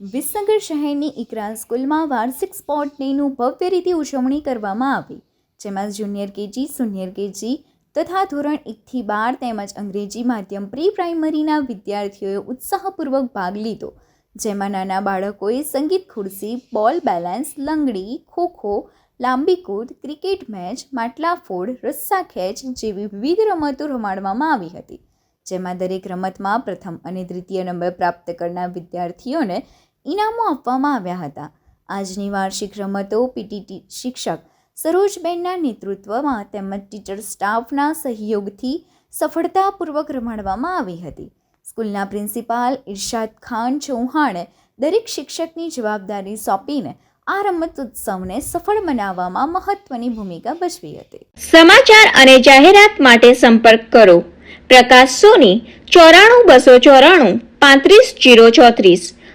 વિસનગર શહેરની ઇકરા સ્કૂલમાં વાર્ષિક સ્પોર્ટ ડેનું ભવ્ય રીતે ઉજવણી કરવામાં આવી, જેમાં જુનિયર કેજી, સુનિયર કેજી તથા ધોરણ એકથી બાર તેમજ અંગ્રેજી માધ્યમ પ્રી પ્રાઇમરીના વિદ્યાર્થીઓએ ઉત્સાહપૂર્વક ભાગ લીધો, જેમાં નાના બાળકોએ સંગીત ખુરશી, બોલ બેલેન્સ, લંગડી, ખોખો, લાંબી કૂદ, ક્રિકેટ મેચ, માટલા ફોડ, રસ્સા ખેંચ જેવી વિવિધ રમતો રમાડવામાં આવી હતી, જેમાં દરેક રમતમાં પ્રથમ અને દ્વિતીય નંબર પ્રાપ્ત કરનાર વિદ્યાર્થીઓને ઇનામો આપવામાં આવ્યા હતા. આજની વાર્ષિક રમતો પીટીટી શિક્ષક સરોજબેનના નેતૃત્વમાં તેમજ ટીચર સ્ટાફના સહયોગથી સફળતાપૂર્વક રમાડવામાં આવી હતી. સ્કૂલના પ્રિન્સિપાલ ઇરશાદ ખાન ચૌહાણે દરેક શિક્ષકની જવાબદારી સોંપીને આ રમત ઉત્સવને સફળ બનાવવામાં મહત્વની ભૂમિકા ભજવી હતી. સમાચાર અને જાહેરાત માટે સંપર્ક કરો. પ્રકાશ સોની, ચોરાણું બસો ચોરાણું, પાંત્રીસ જીરો ચોત્રીસ.